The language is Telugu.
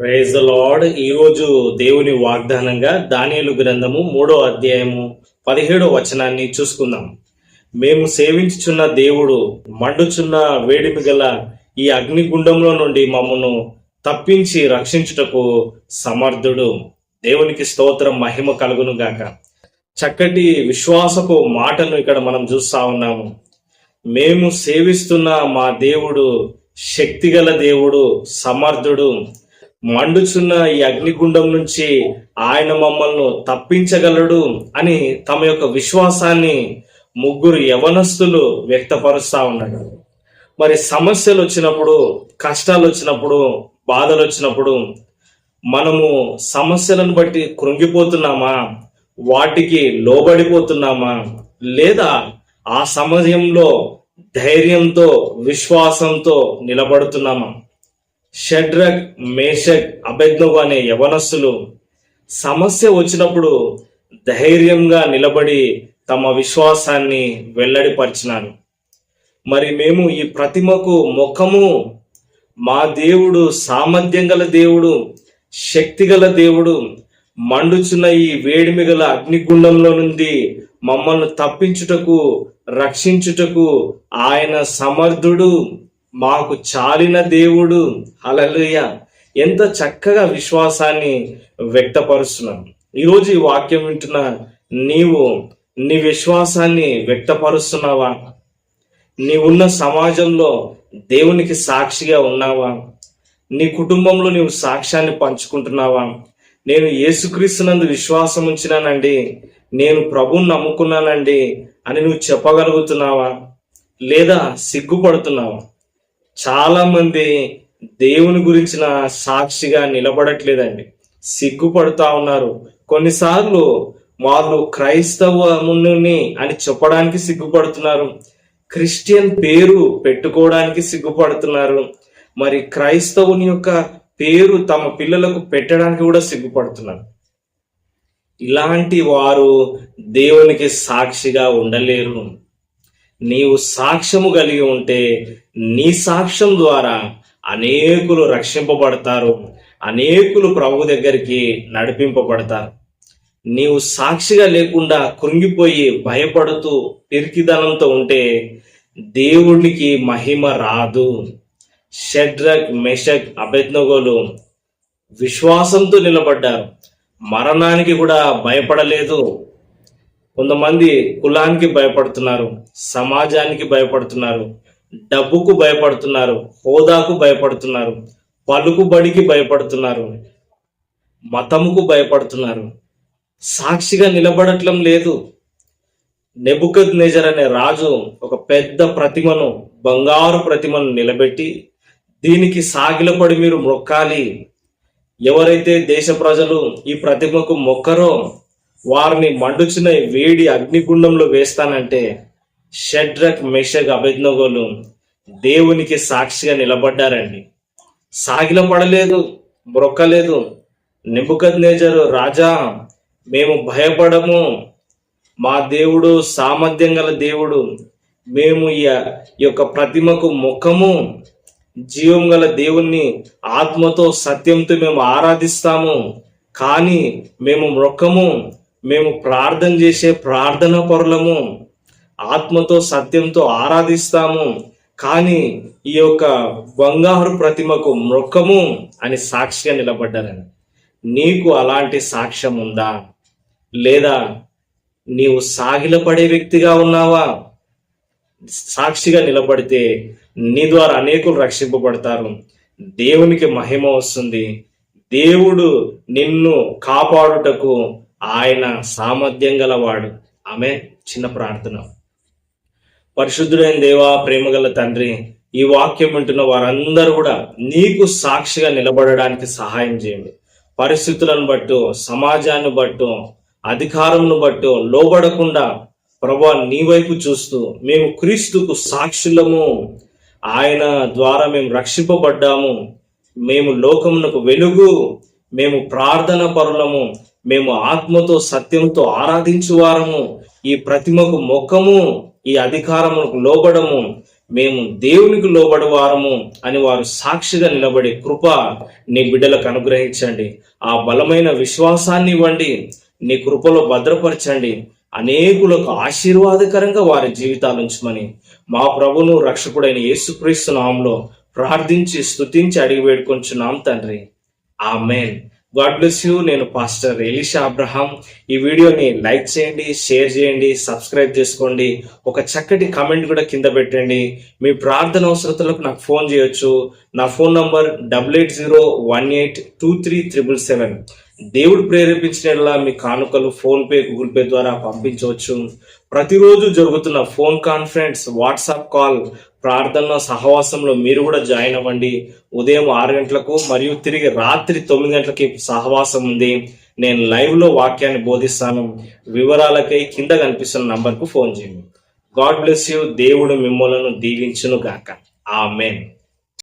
ప్రైజ్ ద లార్డ్ ఈరోజు దేవుని వాగ్దానంగా దానియలు గ్రంథము మూడో అధ్యాయము పదిహేడో వచనాన్ని చూసుకుందాం. మేము సేవించుచున్న దేవుడు మండుచున్న వేడిమి గల ఈ అగ్నిగుండంలో నుండి మమ్మను తప్పించి రక్షించుటకు సమర్థుడు. దేవునికి స్తోత్రం మహిమ కలుగును గాక. చక్కటి విశ్వాసపు మాటను ఇక్కడ మనం చూస్తా ఉన్నాము. మేము సేవిస్తున్న మా దేవుడు శక్తిగల దేవుడు సమర్థుడు. మండుచున్న ఈ అగ్నిగుండం నుంచి ఆయన మమ్మల్ని తప్పించగలడు అని తమ యొక్క విశ్వాసాన్ని ముగ్గురు యవనస్తులు వ్యక్తపరుస్తా ఉన్నాడు మరి సమస్యలు వచ్చినప్పుడు కష్టాలు వచ్చినప్పుడు బాధలు వచ్చినప్పుడు మనము సమస్యలను బట్టి కృంగిపోతున్నామా? వాటికి లోబడిపోతున్నామా? లేదా ఆ సమయంలో ధైర్యంతో విశ్వాసంతో నిలబడుతున్నామా? షడ్రగ్ మేషక్ అబెద్నోగు అనే యవనస్సులు సమస్య వచ్చినప్పుడు ధైర్యంగా నిలబడి తమ విశ్వాసాన్ని వెల్లడిపరిచినారు. మరి మేము ఈ ప్రతిమకు ముఖము మా దేవుడు సామర్థ్యం గల దేవుడు శక్తి గల దేవుడు మండుచున్న ఈ వేడిమి గల అగ్నిగుండంలో నుండి మమ్మల్ని తప్పించుటకు రక్షించుటకు ఆయన సమర్థుడు. మాకు చాలిన దేవుడు. అలలుయ ఎంత చక్కగా విశ్వాసాన్ని వ్యక్తపరుస్తున్నాం. ఈరోజు ఈ వాక్యం వింటున్న నీవు నీ విశ్వాసాన్ని వ్యక్తపరుస్తున్నావా? నీవున్న సమాజంలో దేవునికి సాక్షిగా ఉన్నావా? నీ కుటుంబంలో నీవు సాక్ష్యాన్ని పంచుకుంటున్నావా? నేను యేసుక్రీస్తునందు విశ్వాసం ఉంచినానండి. నేను ప్రభువుని నమ్ముకున్నానండి అని నువ్వు చెప్పగలుగుతున్నావా? లేదా సిగ్గుపడుతున్నావా? చాలా మంది దేవుని గురించిన సాక్షిగా నిలబడట్లేదండి. సిగ్గుపడుతూ ఉన్నారు. కొన్నిసార్లు వాళ్ళు క్రైస్తవముని అని చెప్పడానికి సిగ్గుపడుతున్నారు. క్రిస్టియన్ పేరు పెట్టుకోవడానికి సిగ్గుపడుతున్నారు. మరి క్రైస్తవుని యొక్క పేరు తమ పిల్లలకు పెట్టడానికి కూడా సిగ్గుపడుతున్నారు. ఇలాంటి వారు దేవునికి సాక్షిగా ఉండలేరు. నీవు సాక్ష్యము కలిగి ఉంటే నీ సాక్ష్యం ద్వారా అనేకులు రక్షింపబడతారు అనేకులు ప్రభు దగ్గరికి నడిపింపబడతారు. నీవు సాక్షిగా లేకుండా కృంగిపోయి భయపడుతూ పిరికిదనంతో ఉంటే దేవుడికి మహిమ రాదు. షడ్రక్ మెషక్ అభెజ్ఞగోలు విశ్వాసంతో నిలబడ్డారు. మరణానికి కూడా భయపడలేదు. కొంతమంది కులానికి భయపడుతున్నారు సమాజానికి భయపడుతున్నారు డబ్బుకు భయపడుతున్నారు హోదాకు భయపడుతున్నారు పలుకుబడికి భయపడుతున్నారు మతముకు భయపడుతున్నారు. సాక్షిగా నిలబడట్లం లేదు. నెబుకద్ నెజర్ అనే రాజు ఒక పెద్ద ప్రతిమను బంగారు ప్రతిమను నిలబెట్టి దీనికి సాగిలపడి మీరు మొక్కాలి. ఎవరైతే దేశ ప్రజలు ఈ ప్రతిమకు మొక్కరో వారిని మండుచిన వేడి అగ్నిగుండంలో వేస్తానంటే షడ్రక్ మెషక్ అభిజ్ఞగోలు దేవునికి సాక్షిగా నిలబడ్డారండి. సాగిల పడలేదు బ్రొక్కలేదు నిబుకద్ నేజరు రాజా మేము భయపడము. మా దేవుడు సామర్థ్యం గల దేవుడు. మేము ఈ ఈ యొక్క ప్రతిమకు ముఖము జీవం గల దేవుణ్ణి ఆత్మతో సత్యంతో మేము ఆరాధిస్తాము. కానీ మేము మొక్కము మేము ప్రార్థన చేసే ప్రార్థన పరులము ఆత్మతో సత్యంతో ఆరాధిస్తాము. కానీ ఈ యొక్క బంగారు ప్రతిమకు మొక్కము అని సాక్షిగా నిలబడ్డారని. నీకు అలాంటి సాక్ష్యం ఉందా? లేదా నీవు సాగిలపడే వ్యక్తిగా ఉన్నావా? సాక్షిగా నిలబడితే నీ ద్వారా అనేకులు రక్షింపబడతారు. దేవునికి మహిమ వస్తుంది. దేవుడు నిన్ను కాపాడుటకు ఆయన సామర్థ్యం గలవాడు. ఆమె చిన్న ప్రార్థన. పరిశుద్ధుడైన దేవా ప్రేమగల తండ్రి ఈ వాక్యం వింటున్న వారందరూ కూడా నీకు సాక్షిగా నిలబడడానికి సహాయం చేయండి. పరిస్థితులను బట్టు సమాజాన్ని బట్టు అధికారంను బట్టు లోబడకుండా ప్రభా నీ వైపు చూస్తూ మేము క్రీస్తుకు సాక్షులము. ఆయన ద్వారా మేము రక్షింపబడ్డాము. మేము లోకమునకు వెలుగు. మేము ప్రార్థన పరులము మేము ఆత్మతో సత్యంతో ఆరాధించువారము ఈ ప్రతిమకు మొక్కము ఈ అధికారములకు లోబడము. మేము దేవునికి లోబడవారము అని వారు సాక్షిగా నిలబడే కృప నీ బిడ్డలకు అనుగ్రహించండి. ఆ బలమైన విశ్వాసాన్ని ఇవ్వండి. నీ కృపలో భద్రపరచండి. అనేకులకు ఆశీర్వాదకరంగా వారి జీవితాలు ఉంచమని మా ప్రభును రక్షకుడైన యేసుక్రీస్తు నామంలో ప్రార్థించి స్తుతించి అడిగి వేడుకొంచున్నాం తండ్రి. ఆమెన్ గాడ్ బ్లెస్ యూ నేను పాస్టర్ ఎలిషా అబ్రహాం ఈ వీడియోని లైక్ చేయండి షేర్ చేయండి సబ్స్క్రైబ్ చేసుకోండి. ఒక చక్కటి కమెంట్ కూడా కింద పెట్టండి. మీ ప్రార్థన అవసరతలకు నాకు ఫోన్ చేయొచ్చు. నా phone number double eight zero one eight two three triple seven దేవుడు ప్రేరేపించినలా మీ కానుకలు ఫోన్ పే గూగుల్ పే ద్వారా పంపించవచ్చు. ప్రతిరోజు జరుగుతున్న ఫోన్ కాన్ఫరెన్స్ వాట్సాప్ కాల్ ప్రార్థన సహవాసంలో మీరు కూడా జాయిన్ అవ్వండి. ఉదయం ఆరు గంటలకు మరియు తిరిగి రాత్రి తొమ్మిది గంటలకి సహవాసం ఉంది. నేను లైవ్లో వాక్యాన్ని బోధిస్తాను. వివరాలకై కింద కనిపిస్తున్న నంబర్కు ఫోన్ చేయండి. God bless you. దేవుడు మిమ్మలను దీవించును గాక ఆమెన్.